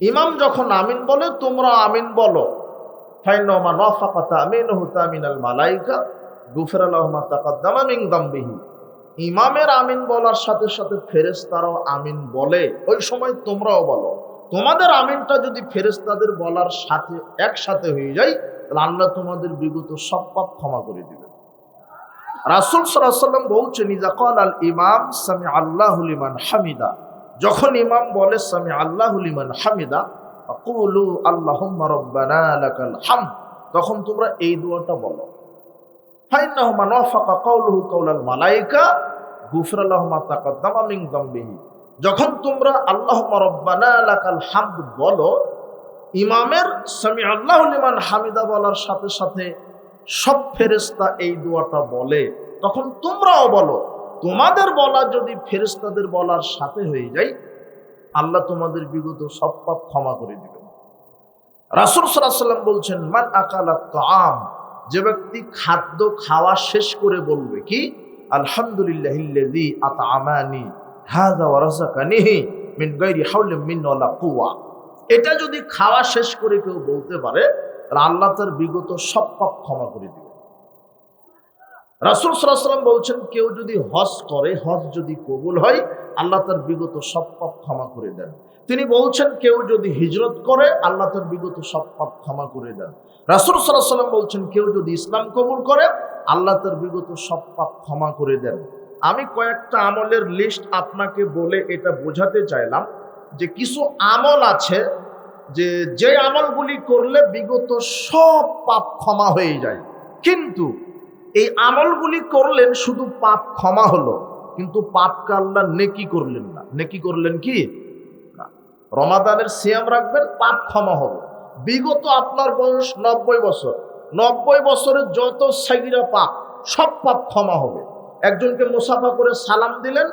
ইমাম যখন আমিন বলে, তোমরা আমিন বলো। আমিন মালাইকা ইমামের আমিন বলার সাথে সাথে ফেরেশতারাও আমিন বলে। ওই সময় তোমরাও বলো। তোমাদের আমিনটা যদি ফেরেশতাদের বলার সাথে একসাথে হয়ে যায়, তাহলে আল্লাহ তোমাদের বিগত সব পাপ ক্ষমা করে দিবে রাসুল সাল্লাম বলছেন ইজা কল আল ইমাম সামি আল্লাহুল ইমান হামিদা। যখন ইমাম বলে, সামি আল্লাহুল ইমান হামিদা কুলু লাকাল হামদ তখন তোমরা এই দোয়াটা বলো। মালাইকা মা যখন তোমরা আল্লাহুম্মা রব্বানা বলো, ইমামের সামি আল্লাহুল ইমান হামিদা বলার সাথে সাথে সব ফেরেস্তা এই দোয়াটা বলে, তখন তোমরাও বলো তোমাদের বলা যদি ফেরেস্তাদের বলার সাথে হয়ে যায়, আল্লাহ তোমাদের বিগত সব পাপ ক্ষমা করে দিবেন। রাসুল সাল্লাম বলছেন, মান আকালা তাম যে ব্যক্তি খাদ্য খাওয়া শেষ করে বলবে কি, আলহামদুলিল্লাহ এটা যদি খাওয়া শেষ করে কেউ বলতে পারে আল্লাহ তার বিগত সব পাপ ক্ষমা করে দিবে রাসুল সাল্লাম বলছেন, কেউ যদি হজ করে, হজ যদি কবুল হয়, আল্লাহ তার বিগত সব পাপ ক্ষমা করে দেন। তিনি বলছেন, কেউ যদি হিজরত করে, আল্লাহ তার বিগত সব পাপ ক্ষমা করে দেন। রাসুল সাল্লাহ সাল্লাম বলছেন, কেউ যদি ইসলাম কবুল করে, আল্লাহ তার বিগত সব পাপ ক্ষমা করে দেন। আমি কয়েকটা আমলের লিস্ট আপনাকে বলে এটা বোঝাতে চাইলাম যে কিছু আমল আছে যে যে আমলগুলি করলে বিগত সব পাপ ক্ষমা হয়ে যায়। কিন্তু এই আমলগুলি করলেন শুধু পাপ ক্ষমা হলো, কিন্তু পাপকে আল্লাহ নেকি করলেন না। নেকি করলেন কি। রমাদানের সিয়াম রাখবেন, পাপ ক্ষমা হবে। বিগত আপনার বয়স নব্বই বছর। নব্বই বছরের যত সাইরা পাপ, সব পাপ ক্ষমা হবে। একজনকে মুসাফা করে সালাম দিলেন,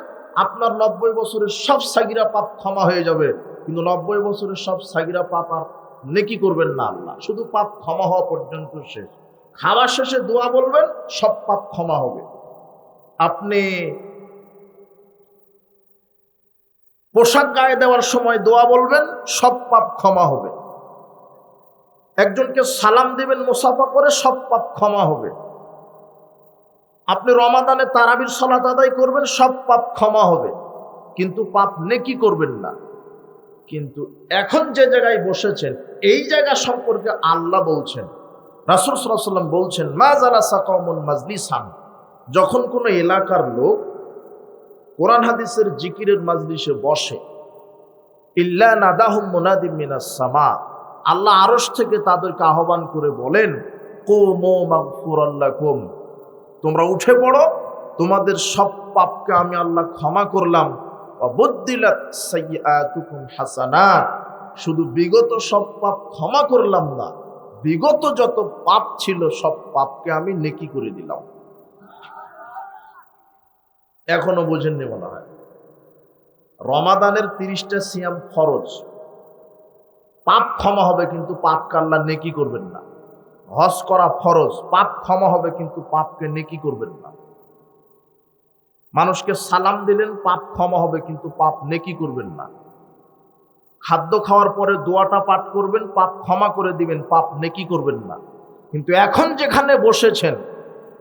আপনার নব্বই বছরের সব সাগিরা পাপ ক্ষমা হয়ে যাবে। কিন্তু নব্বই বছরের সব সাগিরা পাপ আর নেকি করবেন না আল্লাহ। শুধু পাপ ক্ষমা হওয়া পর্যন্ত শেষ। খাওয়ার শেষে দোয়া বলবেন, সব পাপ ক্ষমা হবে। আপনি পোশাক গায়ে দেওয়ার সময় দোয়া বলবেন, সব পাপ ক্ষমা হবে। একজনকে সালাম দিবেন, মুসাফা করে, সব পাপ ক্ষমা হবে। আপনি রমাদানে তারাবির সলাত আদায় করবেন, সব পাপ ক্ষমা হবে। কিন্তু পাপ নেকি করবেন না। কিন্তু এখন যে জায়গায় বসেছেন, এই জায়গা সম্পর্কে আল্লাহ বলছেন রাসুল সাল্লাম বলছেন, মা জালা সাকমুন মাজলিসান। যখন কোনো এলাকার লোক কোরআন হাদিসের জিকিরের মাজলিসে বসে, ইল্লা নাদাহুম মুনাদিম মিনাস সামা। আল্লাহ আরশ থেকে তাদেরকে আহ্বান করে বলেন, কোমো মাগফুরাল্লাকুম তোমরা উঠে পড়ো, তোমাদের সব পাপকে আমি আল্লাহ ক্ষমা করলাম। হাসানাত। শুধু বিগত সব পাপ ক্ষমা করলাম না বিগত যত পাপ ছিল, সব পাপকে আমি নেকি করে দিলাম। এখনও বোঝেননি মনে হয়। রমাদানের তিরিশটা সিয়াম ফরজ। পাপ ক্ষমা হবে কিন্তু পাপ কাল্লা নেকি করবেন না। হজ করা ফরজ, পাপ ক্ষমা হবে কিন্তু পাপকে নেকি করবেন না। মানুষকে সালাম দিলেন, পাপ ক্ষমা হবে কিন্তু পাপ নেকি করবেন না। খাদ্য খাওয়ার পরে দোয়াটা পাঠ করবেন, পাপ ক্ষমা করে দিবেন, পাপ নেকি করবেন না। কিন্তু এখন যেখানে বসেছেন,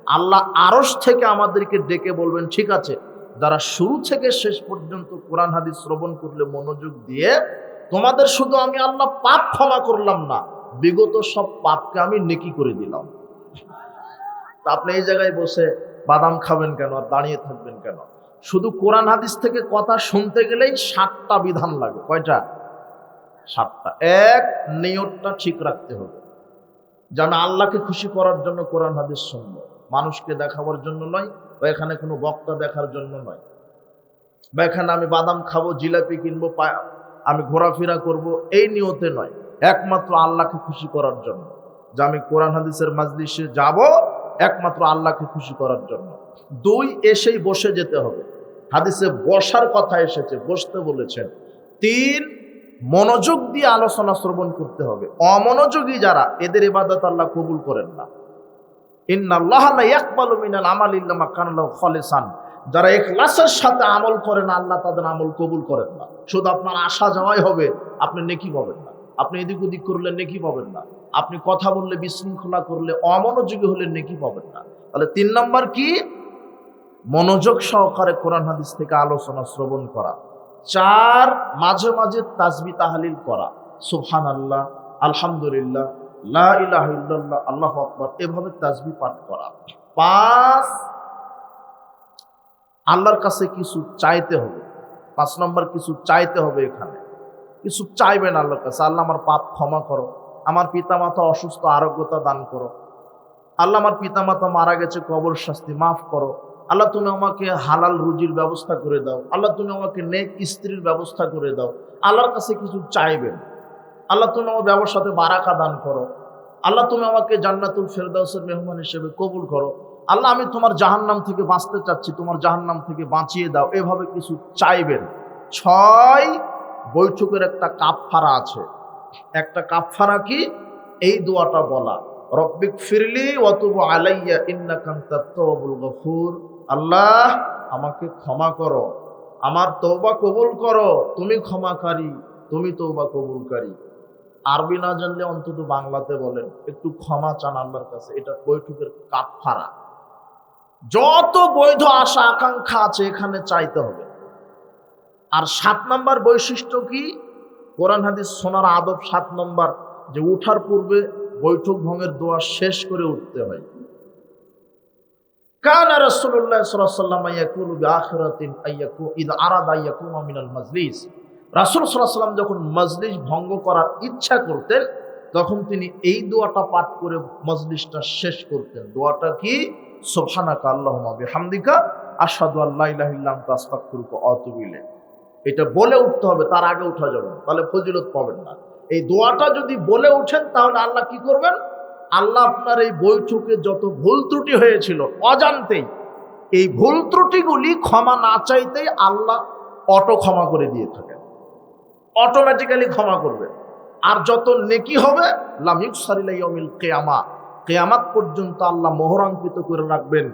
আল্লাহ আরস থেকে আমাদেরকে ডেকে বলবেন, ঠিক আছে, যারা শুরু থেকে শেষ পর্যন্ত কোরআন হাদিস শ্রবণ করলে মনোযোগ দিয়ে, তোমাদের শুধু আমি আল্লাহ পাপ ক্ষমা করলাম না, বিগত সব পাপকে আমি নেকি করে দিলাম। তা আপনি এই জায়গায় বসে বাদাম খাবেন কেন আর দাঁড়িয়ে থাকবেন কেন? শুধু কোরআন হাদিস থেকে কথা শুনতে গেলেই সাতটা বিধান লাগে। কয়টা? সাতটা। এক নিয়তটা ঠিক রাখতে হবে। যেন আল্লাহকে খুশি করার জন্য কোরআন হাদিস শুনব। মানুষকে দেখাবার জন্য নয়, বা এখানে কোনো বক্তা দেখার জন্য নয়। বা এখানে আমি বাদাম খাব, জিলাপি কিনবো আমি ঘোরাফেরা করব, এই নিয়তে নয়। একমাত্র আল্লাহকে খুশি করার জন্য। যে আমি কোরআন হাদিসের মাজলিসে যাব, একমাত্র আল্লাহকে খুশি করার জন্য। দুই, এসেই বসে যেতে হবে। হাদিসে বসার কথা এসেছে, বসতে বলেছেন। তিন মনোযোগ দিয়ে আলোচনা শ্রবণ করতে হবে। অমনোযোগী যারা, এদের ইবাদত আল্লাহ কবুল করেন না। যারা এখলাসের সাথে আমল করেন আল্লাহ তাদের আমল কবুল করেন না। শুধু আপনার আশা যাওয়াই হবে, আপনি নেকি পাবেন না। আপনি এদিক ওদিক করলে নেকি পাবেন না। আপনি কথা বললে বিশৃঙ্খলা করলে অমনোযোগী হলে নেকি পাবেন না। তাহলে তিন নম্বর কি? মনোযোগ সহকারে কোরআন হাদিস থেকে আলোচনা শ্রবণ করা। চার মাঝে মাঝে তাজবি তাহালিল করা। সুবহান আল্লাহ আলহামদুলিল্লাহ, লা ইলাহা আল্লাহ আকবার, এভাবে তাজবি পাঠ করা। পাঁচ, আল্লাহর কাছে কিছু চাইতে হবে। পাঁচ নম্বর, কিছু চাইতে হবে এখানে। কিছু চাইবেন আল্লাহর কাছে। আল্লাহ আমার পাপ ক্ষমা করো। আমার পিতামাতা অসুস্থ, আরোগ্যতা দান করো। আল্লাহ আমার পিতামাতা মারা গেছে, কবর শাস্তি মাফ করো। আল্লাহ তুমি আমাকে হালাল রুজির ব্যবস্থা করে দাও। আল্লাহ তুমি আমাকে নেক স্ত্রীর ব্যবস্থা করে দাও। আল্লাহর কাছে কিছু চাইবেন আল্লাহ তুমি আমার ব্যবসাতে বারাকা দান করো। আল্লাহ তুমি আমাকে জান্নাতুল ফেরদাউসের মেহমান হিসেবে কবুল করো। আল্লাহ আমি তোমার জাহান্নাম থেকে বাঁচতে চাচ্ছি, তোমার জাহান্নাম থেকে বাঁচিয়ে দাও। এভাবে কিছু চাইবেন ছয় বৈঠকের একটা কাপফারা আছে। একটা কাপফারা কি? এই দোয়াটা বলা। রব্বিক ফিরলি অতুব আলাইয়া ইন্না কান্তাত্তাবুল গফুর। আল্লাহ, আমাকে ক্ষমা করো। আমার তৌবা কবুল করো। তুমি ক্ষমাকারী, তুমি তৌবা কবুলকারী। আরবি না জানলে অন্তত বাংলাতে বলেন, একটু ক্ষমা চান আল্লাহর কাছে, এটা বৈঠকের কাপফারা যত বৈধ আশা, আকাঙ্ক্ষা আছে, এখানে চাইতে হবে। আর সাত নম্বর বৈশিষ্ট্য কি? কোরআন হাদিস সোনার আদব সাত নম্বর, যে উঠার পূর্বে বৈঠক ভঙ্গের দোয়া শেষ করে উঠতে হয়। কান রাসূলুল্লাহ সাল্লাল্লাহু আলাইহি ইয়াকুলু বিআখিরাতিন আইয়াকু, ইদ আরাদা ইয়াকুমা মিনাল মাজলিস। রাসূল সাল্লাল্লাহু যখন মজলিস ভঙ্গ করার ইচ্ছা করতেন, তখন তিনি এই দোয়াটা পাঠ করে মজলিসটা শেষ করতেন। দোয়াটা কি? সুবহানাকা আল্লাহুম্মা বিহামদিকা, আশহাদু আল্লা ইলাহা ইল্লা আনতা, আস্তাগফিরুকা ওয়া আতুবু ইলাইক। এটা বলে উঠতে হবে, তার আগে উঠা যাবে তাহলে ফজিলত পাবেন না। এই দোয়াটা যদি বলে উঠেন তাহলে আল্লাহ কি করবেন? আল্লাহ আপনার এই বৈঠকে যত ভুল ত্রুটি হয়েছিল অজান্তেই, এই ভুল ত্রুটিগুলি ক্ষমা না চাইতেই আল্লাহ অটো ক্ষমা করে দিয়ে থাকেন। অটোমেটিক্যালি ক্ষমা করবে। আর যত নেকি হবে লামিউসারিল কেয়ামা, কেয়ামাত পর্যন্ত আল্লাহ মোহরাঙ্কিত করে রাখবেন,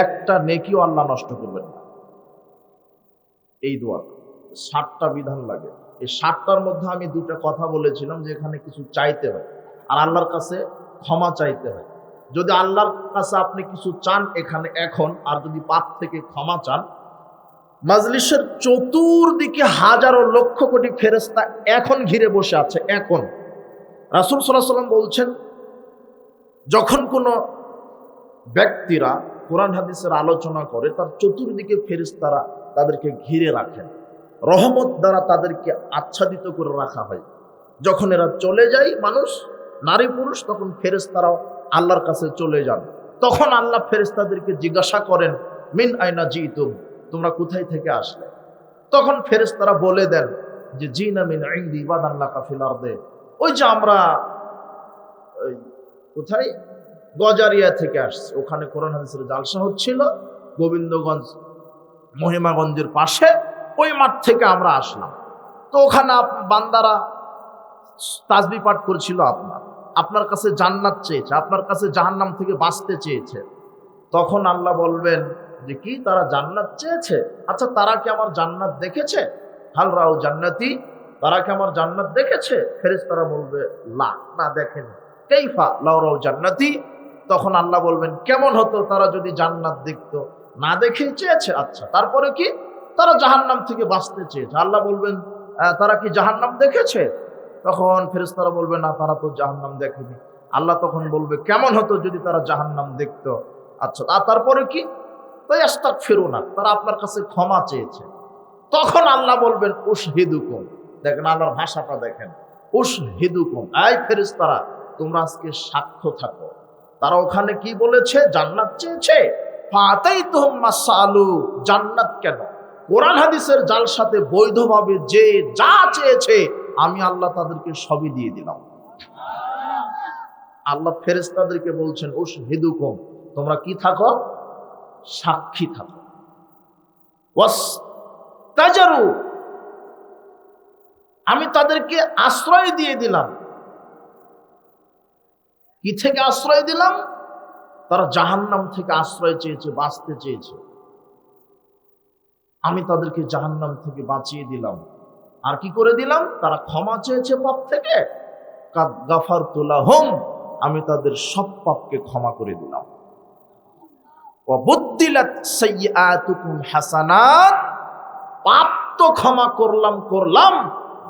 একটা নেকিও আল্লাহ নষ্ট করবেন না। এই দোয়া ষাটটা বিধান লাগে। এই ষাটটার মধ্যে আমি দুটা কথা বলেছিলাম যে এখানে কিছু চাইতে হয়। আর আল্লাহর কাছে ক্ষমা চাইতে হয়। যদি আল্লাহর কাছে আপনি কিছু চান এখানে, এখন, আর যদি পাপ থেকে ক্ষমা চান, মাজলিসের চতুর্দিকে হাজারো লক্ষ কোটি ফেরেস্তা এখন ঘিরে বসে আছে, এখন। রাসুল সাল্লাহ সাল্লাম বলছেন, যখন কোনো ব্যক্তিরা কোরআন হাদিসের আলোচনা করে, তার চতুর্দিকে ফেরেস্তারা তাদেরকে ঘিরে রাখেন। রহমত দ্বারা তাদেরকে আচ্ছাদিত করে রাখা হয়। যখন এরা চলে যায়, মানুষ নারী পুরুষ, তখন ফেরেস্তারাও আল্লাহর কাছে চলে যান। তখন আল্লাহ ফেরেস্তাদেরকে জিজ্ঞাসা করেন, মিন আইনা জি তুম তোমরা কোথায় থেকে আসলে? তখন ফেরেস্তারা বলে দেন যে জি না মিন আইন্দি ইবাদাল্লাহ কাফিল আর্দে। ওই যে আমরা কোথায়? গজারিয়া থেকে আসছে। ওখানে কোরআন হাদিসের জালসা হচ্ছিল গোবিন্দগঞ্জ, মহিমাগঞ্জের পাশে। ওই মাঠ থেকে আমরা আসলাম। তো ওখানে বান্দারা তাজবি পাঠ করছিল আপনার। আপনার কাছে জান্নাত চেয়েছে, আপনার কাছে জাহান্নাম থেকে বাঁচতে চেয়েছে। তখন আল্লাহ বলবেন যে, কি? তারা জান্নাত চেয়েছে? আচ্ছা তারা কি আমার জান্নাত দেখেছে? হাল রাও জান্নাতি, তারা কি আমার জান্নাত দেখেছে? ফেরেস তারা বলবে, লা, না, দেখেনি। কেইফা লাউ রাও জান্নাতি? তখন আল্লাহ বলবেন, কেমন হতো তারা যদি জান্নাত দেখত? না দেখেই চেয়েছে? আচ্ছা তারপরে কি? তারা জাহান্নাম থেকে বাঁচতে চেয়েছে। আল্লাহ বলবেন তারা কি জাহান্নাম দেখেছে? তখন ফেরেশতারা বলবে, না, তারা তো জাহান্নাম দেখেনি। আল্লাহ তখন বলবে, কেমন হতো যদি তারা জাহান্নাম দেখত? আচ্ছা আর তারপরে কি? তো আস্তাক ফেরো না তারা আপনার কাছে ক্ষমা চেয়েছে। তখন আল্লাহ বলবেন উস হিদুকুম দেখেন, আল্লাহর ভাষাটা দেখেন উস হিদুকুম আই ফেরেশতারা, তোমরা আজকে সাক্ষ্য থাকো। তারা ওখানে কি বলেছে? জান্নাত চেয়েছে। ফাতাই তোহম্মা সালু জান্নাত কেন? কোরআন হাদিসের জাল সাথে বৈধভাবে যে যা চেয়েছে আমি আল্লাহ তাদেরকে সবই দিয়ে দিলাম। আল্লাহ ফেরেস্তাদেরকে বলছেন ওস হেদুকম, তোমরা কি থাকো? সাক্ষী থাকো। আমি তাদেরকে আশ্রয় দিয়ে দিলাম। কি থেকে আশ্রয় দিলাম? তারা জাহান্নাম থেকে আশ্রয় চেয়েছে, বাঁচতে চেয়েছে। আমি তাদেরকে জাহান্নাম থেকে বাঁচিয়ে দিলাম। আর কি করে দিলাম? তারা ক্ষমা চেয়েছে পাপ থেকে। গাফার তোলা হোম আমি তাদের সব পাপকে ক্ষমা করে দিলাম। হাসানাত, পাপ তো ক্ষমা করলাম করলাম।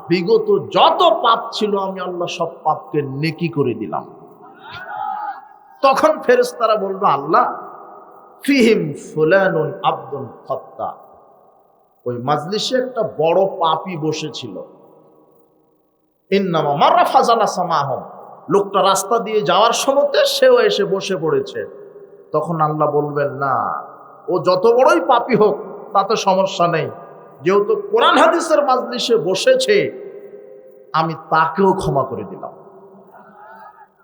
বিগত যত পাপ ছিল, আমি আল্লাহ সব পাপকে নেকি করে দিলাম। তখন ফেরেশতারা বলবে, আল্লাহ, ফিহিম ফুলানুন আব্দুল খত্তা ওই মাজলিসে একটা বড় পাপি বসেছিল। ইন্নামা মাররা ফাজালা লোকটা রাস্তা দিয়ে যাওয়ার সময়তে সেও এসে বসে পড়েছে। তখন আল্লাহ বলবেন, না, ও যত বড়ই পাপি হোক, তাতে সমস্যা নেই। যেহেতু কোরআন হাদিসের মাজলিসে বসেছে, আমি তাকেও ক্ষমা করে দিলাম।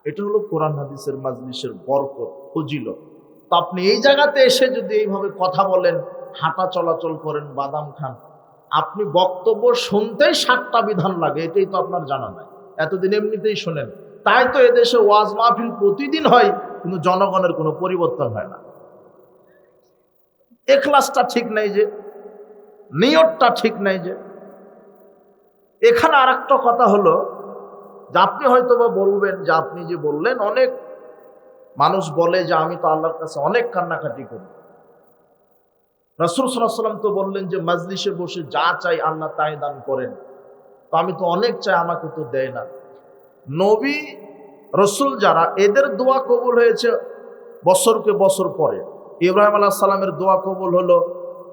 এটা হলো কোরআন হাদিসের মাজলিসের বরকত ফজিল তো আপনি এই জায়গাতে এসে যদি এইভাবে কথা বলেন হাঁটা চলাচল করেন বাদাম খান। আপনি বক্তব্য শুনতেই সাতটা বিধান লাগে, এটাই তো আপনার জানা নাই। এতদিন এমনিতেই শোনেন। তাই তো এদেশে ওয়াজ মাহফিল প্রতিদিন হয়, কিন্তু জনগণের কোনো পরিবর্তন হয় না। এখলাসটা ঠিক নাই যে, নিয়তটা ঠিক নাই যে। এখানে আর একটা কথা হলো, যে আপনি হয়তো বা বলবেন, যে আপনি যে বললেন, অনেক মানুষ বলে যে আমি তো আল্লাহর কাছে অনেক কান্নাকাটি করি। রসুল তো বললেন যে, মাজলিসে বসে যা চাই আল্লাহ তাই দান করেন। তো আমি তো অনেক চাই, আমাকে তো দেয় না। নবী, রসুল যারা, এদের দোয়া কবুল হয়েছে বছরকে বছর পরে। ইব্রাহিম আলাহ সাল্লামের দোয়া কবুল হলো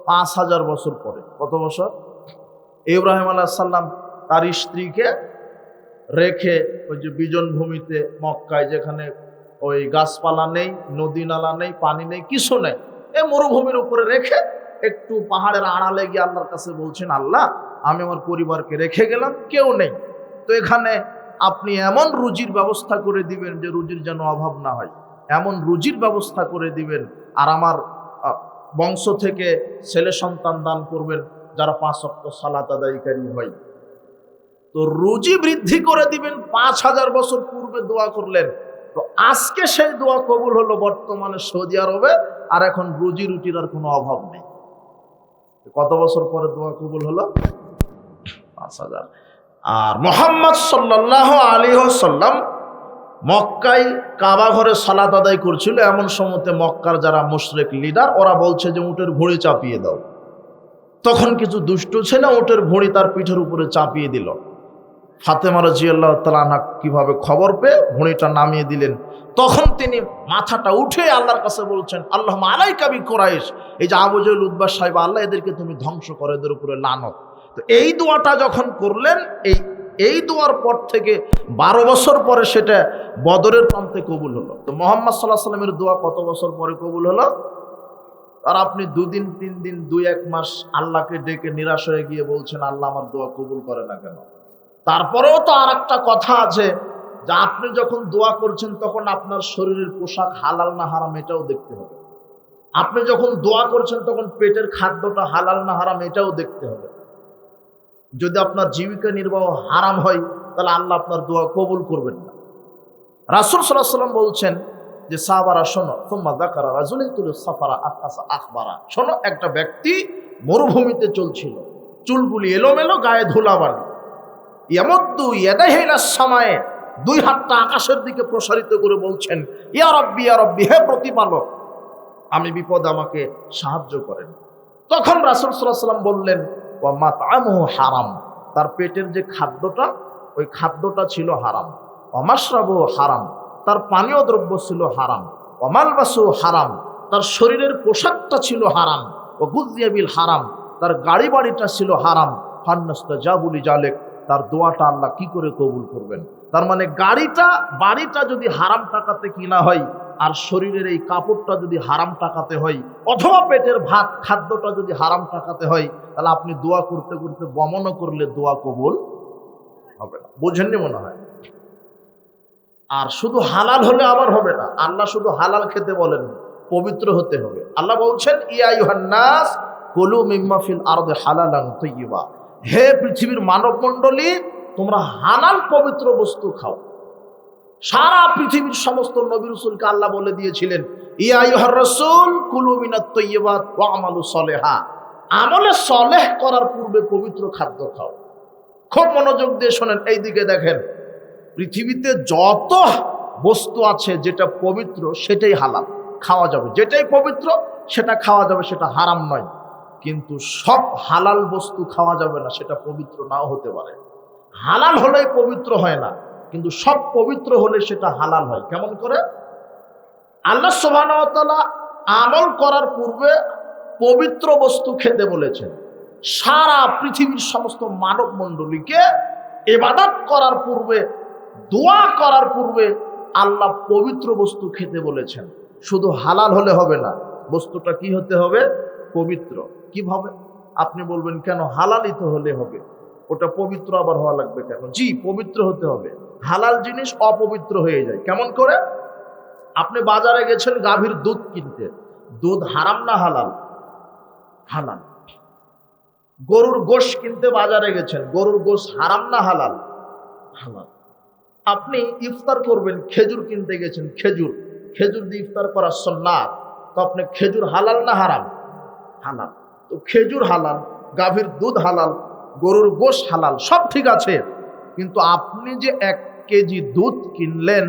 পাঁচ হাজার বছর পরে। কত বছর? ইব্রাহিম আলাহ সাল্লাম তার স্ত্রীকে রেখে ওই যে বিজন ভূমিতে মক্কায়, যেখানে ওই গাছপালা নেই, নদী নালা নেই, পানি নেই, কিছু নেই এ মরুভূমির উপরে রেখে একটু পাহাড়ের আড়ালে গিয়ে আল্লাহর কাছে বলছেন, আল্লাহ, আমি আমার পরিবারকে রেখে গেলাম, কেউ নেই। তো এখানে আপনি এমন রুজির ব্যবস্থা করে দিবেন যে রুজির যেন অভাব না হয়। এমন রুজির ব্যবস্থা করে দিবেন, আর আমার বংশ থেকে ছেলে সন্তান দান করবেন, যারা পাঁচ অক্ট সালাত আদায়কারী হয়। তো রুজি বৃদ্ধি করে দিবেন, পাঁচ হাজার বছর পূর্বে দোয়া করলেন। তো আজকে সেই দোয়া কবুল হলো বর্তমানে সৌদি আরবে। আর এখন রুজি রুটির আর কোনো অভাব নেই। কত বছর পরে দোয়া কবুল হলো? পাঁচ হাজার। আর মোহাম্মদ সাল্লাহ আলী সাল্লাম মক্কায় কাবা ঘরে সালাত আদায় করছিল। এমন সময়তে মক্কার যারা মুশরেক লিডার, ওরা বলছে যে উটের ভুঁড়ি চাপিয়ে দাও। তখন কিছু দুষ্ট ছেলে উটের ভুঁড়ি তার পিঠের উপরে চাপিয়ে দিল। ফাতেমা রাজিয়াল্লাহ তালানা কীভাবে খবর পেয়ে ভুঁড়িটা নামিয়ে দিলেন? তখন তিনি মাথাটা উঠে আল্লাহর কাছে বলছেন আল্লাহ আলাই কাবি কোরাইশ। এই যে আবুজুল উদ্বাস সাহেব, আল্লাহ এদেরকে তুমি ধ্বংস করে, এদের উপরে লানত। তো এই দোয়াটা যখন করলেন, এই এই দোয়ার পর থেকে বারো বছর পরে সেটা বদরের প্রান্তে কবুল হলো। তো মোহাম্মদ সাল্লাহ সাল্লামের দোয়া কত বছর পরে কবুল হলো? আর আপনি দুদিন, তিন দিন, দুই, এক মাস আল্লাহকে ডেকে নিরাশ হয়ে গিয়ে বলছেন, আল্লাহ আমার দোয়া কবুল করে না কেন? তারপরেও তো আর একটা কথা আছে যে আপনি যখন দোয়া করছেন, তখন আপনার শরীরের পোশাক হালাল না হারাম এটাও দেখতে হবে। আপনি যখন দোয়া করছেন, তখন পেটের খাদ্যটা হালাল না হারাম এটাও দেখতে হবে। যদি আপনার জীবিকা নির্বাহ হারাম হয়, তাহলে আল্লাহ আপনার দোয়া কবুল করবেন না। রাসুল সাল্লাহ সাল্লাম বলছেন যে, সাহাবারা, শোনো তোমা দেখারা রাজুল সাফারা আকাশা আখবারা। শোনো, একটা ব্যক্তি মরুভূমিতে চলছিল। চুলগুলি এলোমেলো, গায়ে ধুলা ধুলাবালি ইয়ামদ্দু ইয়াদাহিলা সময়ে। দুই হাতটা আকাশের দিকে প্রসারিত করে বলছেন, ইয়া রব্বি হে প্রতিপালক, আমি বিপদ আমাকে সাহায্য করেন। তখন রাসুল সাল্লাম বললেন ও মাতামু হারাম। তার পেটের যে খাদ্যটা, ওই খাদ্যটা ছিল হারাম। অমাশ্রাবু হারাম। তার পানীয় দ্রব্য ছিল হারাম। অমালবাসু হারাম। তার শরীরের পোশাকটা ছিল হারাম। ও গুজিয়াবিল হারাম। তার গাড়ি বাড়িটা ছিল হারাম। ফান্নাস্তা যা বলি জালেক তার দোয়াটা আল্লাহ কি করে কবুল করবেন? তার মানে গাড়িটা, বাড়িটা যদি হারাম টাকাতে কিনা হয়, আর শরীরের এই কাপড়টা যদি হারাম টাকাতে হয়, অথবা পেটের ভাত, খাদ্যটা যদি হারাম টাকাতে হয়, তাহলে আপনি দোয়া করতে করতে বমনও করলে দোয়া কবুল হবে না। বোঝেননি মনে হয়? আর শুধু হালাল হলে আবার হবে না। আল্লাহ শুধু হালাল খেতে বলেন, পবিত্র হতে হবে। আল্লাহ বলছেন ইয়াইহান্নাস কলু মিম্মাফিল আরদে হালালান তৈবা হে পৃথিবীর মানব মণ্ডলী তোমরা হালাল পবিত্র বস্তু খাও। সারা পৃথিবীর সমস্ত নবী রসুলকে আল্লাহ বলে দিয়েছিলেন ইয়াইহার রসুল, কুলু মিনাত তৈবাত ওয়া আমালু সলেহা। আমলে সলেহ করার পূর্বে পবিত্র খাদ্য খাও। খুব মনোযোগ দিয়ে শোনেন এই দিকে দেখেন, পৃথিবীতে যত বস্তু আছে যেটা পবিত্র, সেটাই হালাল। খাওয়া যাবে, যেটাই পবিত্র, সেটা খাওয়া যাবে, সেটা হারাম নয়। কিন্তু সব হালাল বস্তু খাওয়া যাবে না, সেটা পবিত্র নাও হতে পারে। হালাল হলেই পবিত্র হয় না, কিন্তু সব পবিত্র হলে সেটা হালাল হয়। কেমন করে? আল্লাহ সোবানতলা আমল করার পূর্বে পবিত্র বস্তু খেতে বলেছেন। সারা পৃথিবীর সমস্ত মানব মণ্ডলীকে এবাদাত করার পূর্বে, দোয়া করার পূর্বে আল্লাহ পবিত্র বস্তু খেতে বলেছেন। শুধু হালাল হলে হবে না, বস্তুটা কি হতে হবে? পবিত্র। কীভাবে? আপনি বলবেন, কেন হালালই তো হলে হবে? ওটা পবিত্র আবার হওয়া লাগবে কেন? জি, পবিত্র হতে হবে। হালাল জিনিস অপবিত্র হয়ে যায়। কেমন করে? আপনি বাজারে গেছেন গাভীর দুধ কিনতে। দুধ হারাম না হালাল? হালাল। গরুর গোশ কিনতে বাজারে গেছেন। গরুর গোশ হারাম না হালাল? হালাল। আপনি ইফতার করবেন, খেজুর কিনতে গেছেন, খেজুর। খেজুর দিয়ে ইফতার করার সন্ন্যাত তো আপনি খেজুর হালাল না হারাম? হালাল। তো খেজুর হালাল, গাভীর দুধ হালাল গরুর গোশ হালাল, সব ঠিক আছে। কিন্তু আপনি যে এক কেজি দুধ কিনলেন,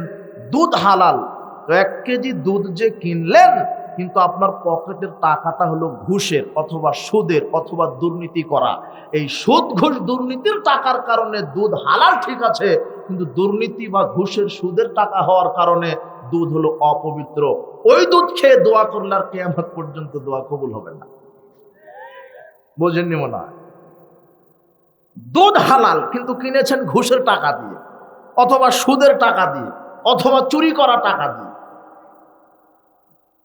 দুধ হালাল। তো এক কেজি দুধ যে কিনলেন, কিন্তু আপনার পকেটের টাকাটা হলো ঘুষের অথবা সুদের অথবা দুর্নীতি করা। এই সুদ, ঘুষ দুর্নীতির টাকার কারণে দুধ হালাল ঠিক আছে, কিন্তু দুর্নীতি বা ঘুষের সুদের টাকা হওয়ার কারণে দুধ হলো অপবিত্র। ওই দুধ খেয়ে দোয়া করলে আর কেয়ামত পর্যন্ত দোয়া কবুল হবে না। বোঝেননি মনে হয়? দুধ হালাল, কিন্তু কিনেছেন ঘুষের টাকা দিয়ে, অথবা সুদের টাকা দিয়ে, অথবা চুরি করা টাকা দিয়ে।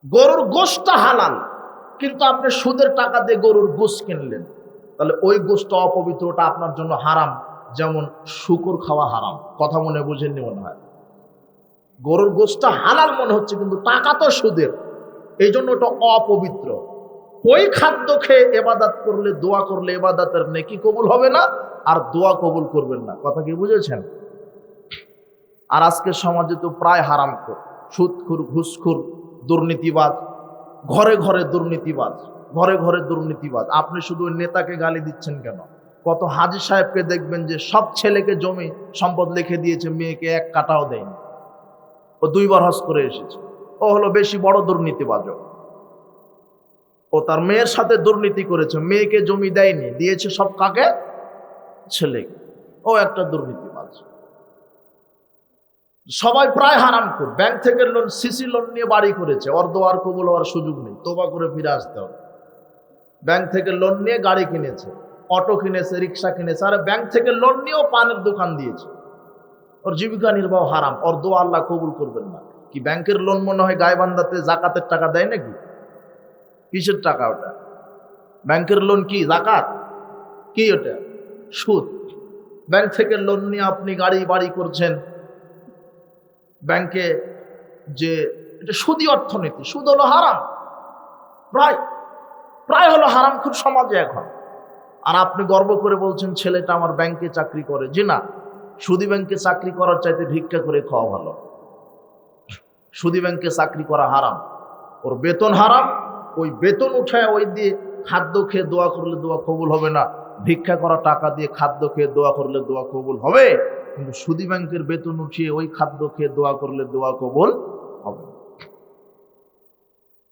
গরুর গোশটা হালাল, কিন্তু আপনি সুদের টাকা দিয়ে গরুর গোশ কিনলেন। তাহলে ওই গোশটা অপবিত্রটা আপনার জন্য হারাম, যেমন শুকুর খাওয়া হারাম। কথা মনে বুঝেননি মনে হয়? গরুর গোশটা হালাল মনে হচ্ছে, কিন্তু টাকা তো সুদের এই জন্য ওটা অপবিত্র। ওই খাদ্য খেয়ে এবাদাত করলে, দোয়া করলে এবাদাতের নেকি কবুল হবে না, আর দোয়া কবুল করবেন না। কথা কি বুঝেছেন? আর আজকের সমাজে তো প্রায় হারাম কর সুদখুর ঘুষখুর দুর্নীতিবাদ ঘরে ঘরে দুর্নীতিবাদ ঘরে ঘরে দুর্নীতিবাদ আপনি শুধু ওই নেতাকে গালি দিচ্ছেন কেন? কত হাজি সাহেবকে দেখবেন যে সব ছেলেকে জমি সম্পদ লিখে দিয়েছে, মেয়েকে এক কাটাও দেয়নি। ও দুইবার হজ করে এসেছে। ও হলো বেশি বড় দুর্নীতিবাজক। ও তার মেয়ের সাথে দুর্নীতি করেছে, মেয়েকে জমি দেয়নি, দিয়েছে সব কাকে? ছেলে ও একটা দুর্নীতি দুর্নীতিবাজ। সবাই প্রায় হারাম কর ব্যাংক থেকে লোন সিসি লোন নিয়ে বাড়ি করেছে। ওর দোয়ার কবুল হওয়ার সুযোগ নেই। তোবা করে ফিরে আসতে হবে। ব্যাংক থেকে লোন নিয়ে গাড়ি কিনেছে, অটো কিনেছে, রিক্সা কিনেছে। আর ব্যাংক থেকে লোন নিয়েও পানের দোকান দিয়েছে। ওর জীবিকা নির্বাহ হারাম। দোয়া আল্লাহ কবুল করবেন না। কি ব্যাংকের লোন মনে হয় গায়েবান্ধাতে জাকাতের টাকা দেয় নাকি? কিসের টাকা ওটা? ব্যাংকের লোন কি? জাকাত? কি ওটা? সুদ। ব্যাংক থেকে লোন নিয়ে আপনি গাড়ি বাড়ি করছেন। ব্যাংকে যে, এটা সুদী অর্থনীতি, সুদ হলো হারাম। প্রায় প্রায় হলো হারাম, খুব সমাজে এখন। আর আপনি গর্ব করে বলছেন, ছেলেটা আমার ব্যাংকে চাকরি করে। যে না। সুদী ব্যাংকে চাকরি করার চাইতে ভিক্ষা করে খাওয়া ভালো। সুদী ব্যাংকে চাকরি করা হারাম। ওর বেতন হারাম ওই বেতন উঠায় ওই দিয়ে খাদ্য খেয়ে দোয়া করলে দোয়া কবুল হবে না ভিক্ষা করা টাকা দিয়ে খাদ্য খেয়ে দোয়া করলে দোয়া কবুল হবে কিন্তু সুদী ব্যাংকের বেতন উঠিয়ে ওই খাদ্য খেয়ে দোয়া করলে দোয়া কবুল।